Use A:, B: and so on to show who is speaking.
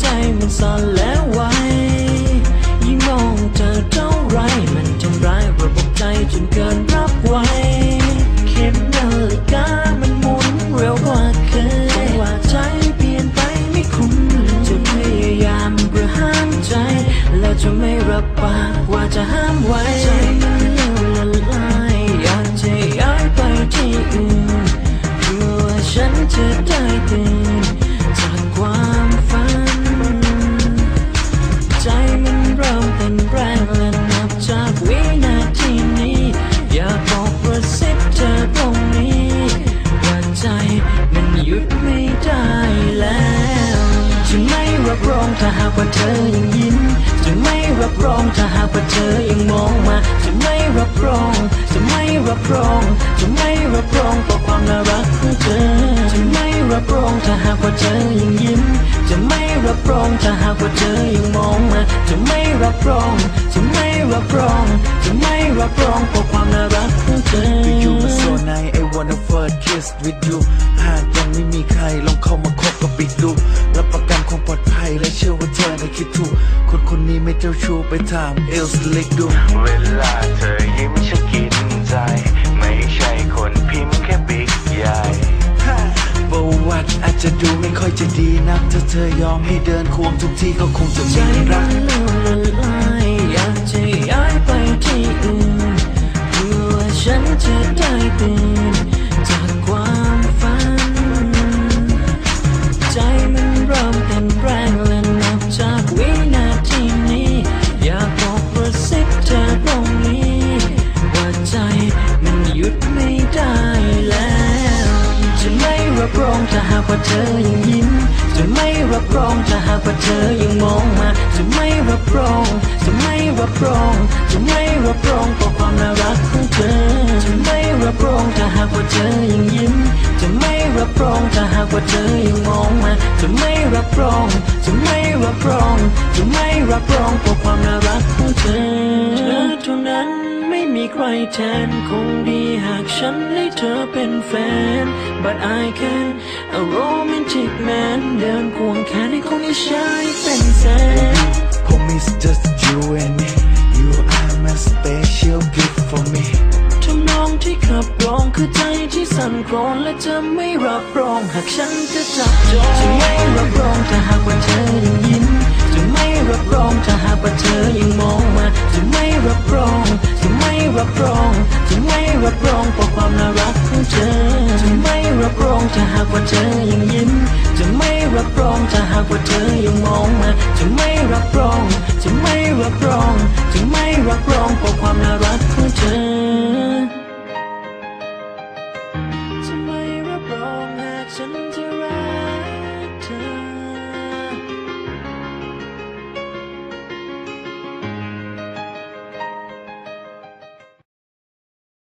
A: ใจมันสั่นแล้วไวยิ่งมองเธอเท่าไรมันทำร้ายระบบใจจนเกินรับไว ถ้าหากว่าเธอยังยิ้ม จะไม่รับรองถ้าหากว่าเธอยังมองมา จะไม่รับรอง จะไม่รับรอง จะไม่รับรองต่อความน่ารักของเธอ จะไม่รับรองถ้าหากว่าเธอยังยิ้ม จะไม่รับรองถ้าหากว่าเธอยังมองมา จะไม่รับรอง จะไม่รับรอง จะไม่รับรองต่อความน่ารักของเธอ
B: อยู่มาโซนใน I wanna first kiss with you หากยังไม่มีใครลอง สเล็กดู
C: เวลาเธอยิ้มฉันกินใจ ไม่ใช่คนพิมพ์แค่บิ๊กใหญ่
B: ประวัติอาจจะดูไม่ค่อยจะดีนัก ถ้าเธอยอมให้เดินควงทุกที่ก็คงจะ
A: ใจ
B: มี
A: มั
B: รั
A: น
B: ก
A: ลุ่ละลายอยาก รับรองถ้าหากว่าเธอยังยิ้ม จะไม่รับรองถ้าหากว่าเธอยังมองมา จะไม่รับรอง จะไม่รับรอง จะไม่รับรองต่อความน่ารักของเธอ จะไม่รับรองถ้าหากว่าเธอยังยิ้ม จะไม่รับรองถ้าหากว่าเธอยังมองมา จะไม่รับรอง จะไม่รับรอง จะไม่รับรองต่อความน่ารักของเธอ ใครแทนคงดีหากฉันให้เธอเป็นแฟน but I can a romantic man เดินควงแขนให้คนที่ใช้เป็นแสน
B: Promise just you and me You are my special gift for me
A: ทำนองที่ขับร้องคือใจที่สั่นคลอนและจะไม่รับรองหากฉันจะจับจองจะไม่รับรองถ้าหากว่าเธอยังยิ้ม ของเธอ จะไม่รับรองถ้าหากว่าเธอยังยิ้ม จะไม่รับรองถ้าหากว่าเธอยังมองมาจะไม่รับรอง จะไม่รับรอง จะไม่รับรองเพราะความน่ารักของเธอจะไม่รับรองหากฉัน